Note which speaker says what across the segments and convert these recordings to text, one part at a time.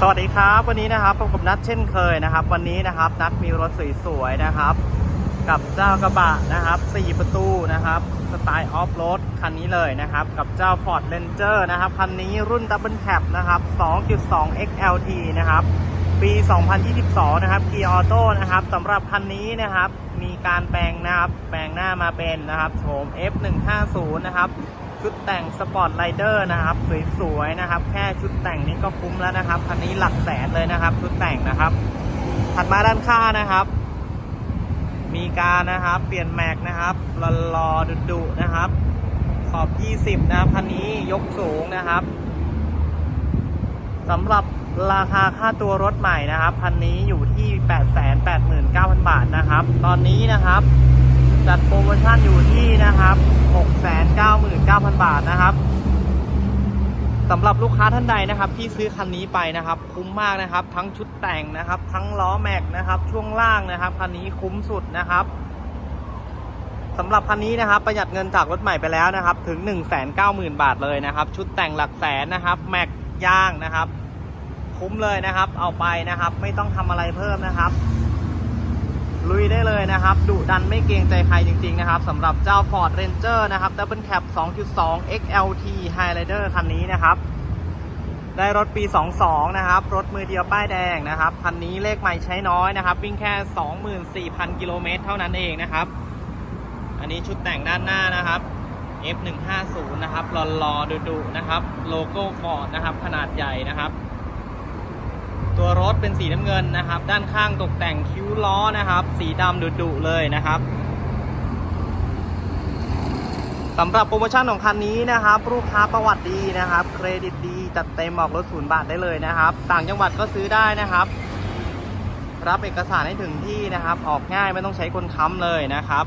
Speaker 1: สวัสดีครับ วันนี้นะครับพบกับนัดเช่นเคยนะครับ วันนี้นะครับนัดมีรถสวยๆนะครับ กับเจ้ากระบะนะครับ4ประตูนะครับสไตล์ออฟโรดคันนี้เลยนะครับ กับเจ้า Ford Ranger นะครับคันนี้รุ่น Double Cab นะครับ 2.2 XLT นะครับ ปี 2022 นะครับ Gear Auto นะครับสำหรับคันนี้นะครับ มีการแปลงนะครับแปลงหน้ามาเป็นนะครับโฉม F150 นะครับ ชุดแต่งสปอร์ตไ i เดอร์นะครับสวยๆนะครับ แค่ชุดแต่งนี้ก็คุ้มแล้วนะครับคันนี้หลักแสนเลยนะครับ ชุดแต่งนะครับ ถัดมาด้านข้างนะครับ มีการนะครับเปลี่ยนแม็กนะครับรอๆดุๆนะครับ ขอบ 20 นะครับคันนี้ยกสูงนะครับสำหรับราคาค่าตัวรถใหม่นะครับคันนี้อยู่ที่ 889,000 บาทนะครับ ตอนนี้นะครับ จัดโปรโมชั่นอยู่ที่นะครับ 699,000 บาทนะครับสำหรับลูกค้าท่านใดนะครับ ที่ซื้อคันนี้ไปนะครับ คุ้มมากนะครับ ทั้งชุดแต่งนะครับ ทั้งล้อแม็กนะครับ ช่วงล่างนะครับคันนี้คุ้มสุดนะครับสำหรับคันนี้นะครับ ประหยัดเงินจากรถใหม่ไปแล้วนะครับ ถึง 190,000 บาทเลยนะครับ ชุดแต่งหลักแสนนะครับแม็กย่างนะครับ คุ้มเลยนะครับ เอาไปนะครับ ไม่ต้องทำอะไรเพิ่มนะครับ ลุยได้เลยนะครับดุดันไม่เกรงใจใครจริง ๆ นะครับสำหรับเจ้า Ford Ranger นะครับ Double Cab 2.2 XLT Highlander คันนี้นะครับ ได้รถปี 22 นะครับ รถมือเดียวป้ายแดงนะครับ คันนี้เลขใหม่ใช้น้อยนะครับ วิ่งแค่ 24,000 กิโลเมตรเท่านั้นเองนะครับ อันนี้ชุดแต่งด้านหน้านะครับ F150 นะครับรอๆดุๆนะครับ โลโก้ Ford นะครับ ขนาดใหญ่นะครับ เป็นสีน้ำเงินนะครับ ด้านข้างตกแต่งคิ้วล้อนะครับ สีดำดุๆเลยนะครับสำหรับโปรโมชั่นของคันนี้นะครับ ลูกค้าประวัติดีนะครับ เครดิตดีจัดเต็มออกรถศูนย์บาทได้เลยนะครับ ต่างจังหวัดก็ซื้อได้นะครับ รับเอกสารให้ถึงที่นะครับ ออกง่ายไม่ต้องใช้คนค้ำเลยนะครับ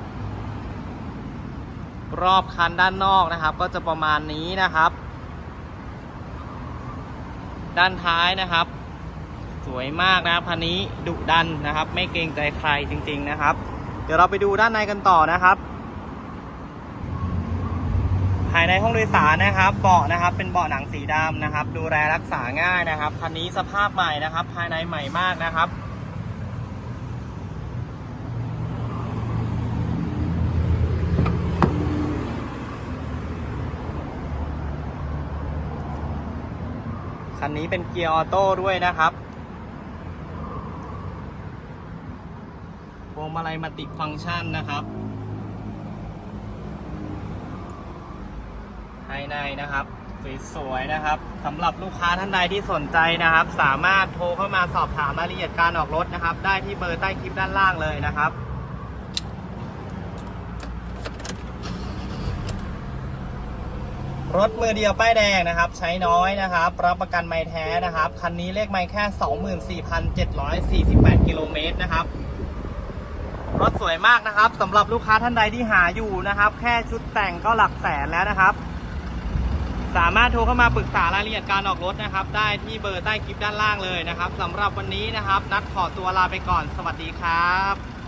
Speaker 1: รอบคันด้านนอกนะครับ ก็จะประมาณนี้นะครับ ด้านท้ายนะครับ วยมากนะครับคันนี้ดุดันนะครับ ไม่เกรงใจใครจริง ๆนะครับ เดี๋ยวเราไปดูด้านในกันต่อนะครับภายในห้องโดยสารนะครับเบาะนะครับ เป็นเบาะหนังสีดำนะครับ ดูแลรักษาง่ายนะครับคันนี้สภาพใหม่นะครับ ภายในใหม่มากนะครับคันนี้เป็นเกียร์ออโต้ด้วยนะครับ วงมาลัยมัลติฟังก์ชันนะครับ ภายในนะครับสวยๆนะครับสำหรับลูกค้าท่านใดที่สนใจนะครับ สามารถโทรเข้ามาสอบถามรายละเอียดการออกรถนะครับ ได้ที่เบอร์ใต้คลิปด้านล่างเลยนะครับรถมือเดียวป้ายแดงนะครับ ใช้น้อยนะครับ รับประกันไม่แท้นะครับ คันนี้เลขไม่แค่ 24,748 กิโลเมตรนะครับ รถสวยมากนะครับสำหรับลูกค้าท่านใดที่หาอยู่นะครับ แค่ชุดแต่งก็หลักแสนแล้วนะครับ สามารถโทรเข้ามาปรึกษารายละเอียดการออกรถนะครับ ได้ที่เบอร์ใต้คลิปด้านล่างเลยนะครับสำหรับวันนี้นะครับ นัดขอตัวลาไปก่อนสวัสดีครับ